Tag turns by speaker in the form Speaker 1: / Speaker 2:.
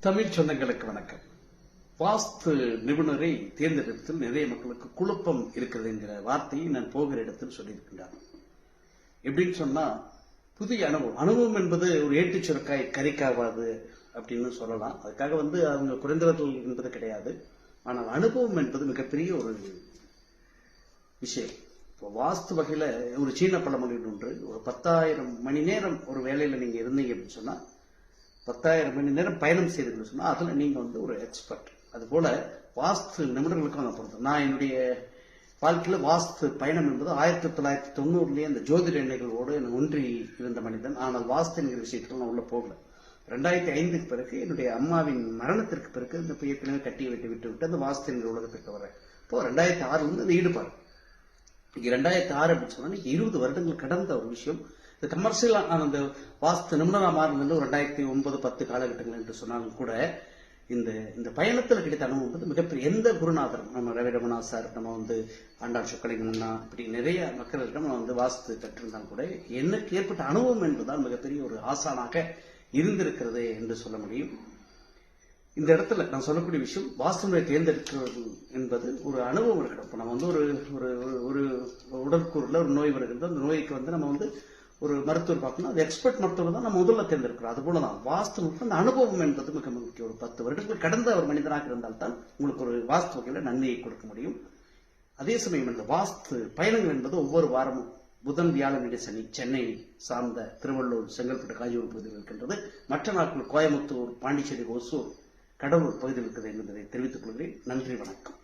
Speaker 1: தமிழ் சொந்தங்களுக்கு வணக்கம். வாஸ்து நிபுணரை தேர்ந்தெடுத்தில் நிறைய மக்களுக்கு குழப்பம் இருக்கிறது என்கிற வார்த்தையை நான் போகிற இடத்தில் சொல்லியிருக்கின்றார். எப்படின்னு சொன்னா புதிய அனுபவம். அனுபவம் என்பது ஒரு ஏட்டு சுரக்காய் கறிக்காவாது அப்படின்னு சொல்லலாம். அதுக்காக வந்து அவங்க குறைந்தவர்கள் என்பது கிடையாது. ஆனால் அனுபவம் என்பது மிகப்பெரிய ஒரு விஷயம். இப்போ வாஸ்து வகையில் ஒரு சீன பழமொழி ஒன்று ஒரு பத்தாயிரம் மணி நேரம் ஒரு வேலையில் நீங்கள் இருந்தீங்க அப்படின்னு சொன்னால் பத்தாயிரம் மணி நேரம் பயணம் செய்தீங்கன்னு சொன்னால் அதுல நீங்க வந்து ஒரு எக்ஸ்பர்ட் அது போல வாஸ்து நிமிடங்களுக்கும் நான் பொறுத்தேன் நான் என்னுடைய வாழ்க்கையில வாஸ்து பயணம் என்பது ஆயிரத்தி தொள்ளாயிரத்தி தொண்ணூறுலயே அந்த ஜோதிட எண்ணெய்களோடு நான் ஒன்றி இருந்த மனிதன். ஆனால் வாஸ்து என்கிற விஷயத்துல நான் உள்ள போகல. ரெண்டாயிரத்தி ஐந்துக்கு பிறகு என்னுடைய அம்மாவின் மரணத்திற்கு பிறகு இந்த இப்ப ஏற்கனவே கட்டி விட்டு விட்டு விட்டு அந்த வாஸ்து என்கிற உலகத்திற்கு வரேன் இப்போ ரெண்டாயிரத்தி ஆறுல இருந்து அந்த ஈடுபாடு. இன்னைக்கு ரெண்டாயிரத்தி ஆறு அப்படின்னு சொன்னா இருபது வருடங்கள் கடந்த ஒரு விஷயம். இந்த கமர்ஷியல் அந்த வாஸ்து நிபுணராக மாறினது ஒரு ரெண்டாயிரத்தி ஒன்பது பத்து காலகட்டங்கள் என்று சொன்னாலும் கூட இந்த இந்த பயணத்தில் கிடைத்த அனுபவம் வந்து மிகப்பெரிய எந்த குருநாதர் நம்ம ரவி ரமணா சார் நம்ம வந்து ஆண்டாள் சொக்கலிங்கண்ணா இப்படி நிறைய மக்களிடம் நம்ம வந்து வாஸ்து கற்றிருந்தாலும் கூட எனக்கு ஏற்பட்ட அனுபவம் என்பதால் மிகப்பெரிய ஒரு ஆசானாக இருந்திருக்கிறது என்று சொல்ல முடியும். இந்த இடத்துல நான் சொல்லக்கூடிய விஷயம் வாஸ்துமுறை தேர்ந்தெடுக்கிறது என்பது ஒரு அனுபவம் இருக்கணும் இப்போ நம்ம வந்து ஒரு ஒரு ஒரு- ஒரு உடற்கூறுல ஒரு நோய் வருகிறது. அந்த நோய்க்கு வந்து நம்ம வந்து ஒரு மருத்துவர் பார்க்கணும். அது எக்ஸ்பர்ட் மருத்துவர் தான் நம்ம முதல்ல தேர்ந்தெடுக்கிறோம். அது போல தான் வாஸ்து அந்த அனுபவம் என்பது மிக முக்கியம். ஒரு பத்து வருடங்கள் கடந்த ஒரு மனிதனாக இருந்தால்தான் உங்களுக்கு ஒரு வாஸ்து வகையில் நன்மையை கொடுக்க முடியும். அதே சமயம் இந்த வாஸ்து பயணங்கள் என்பது ஒவ்வொரு வாரமும் புதன் வியாழன் சனி சென்னை சார்ந்த திருவள்ளூர் செங்கல்பட்டு காஞ்சிபுரம் பகுதியில் இருக்கின்றது. மற்ற நாட்கள் கோயம்புத்தூர் பாண்டிச்சேரி ஒசூர் கடலூர் பகுதியில் இருக்கிறது என்பதை தெரிவித்துக் கொள்கிறேன். நன்றி வணக்கம்.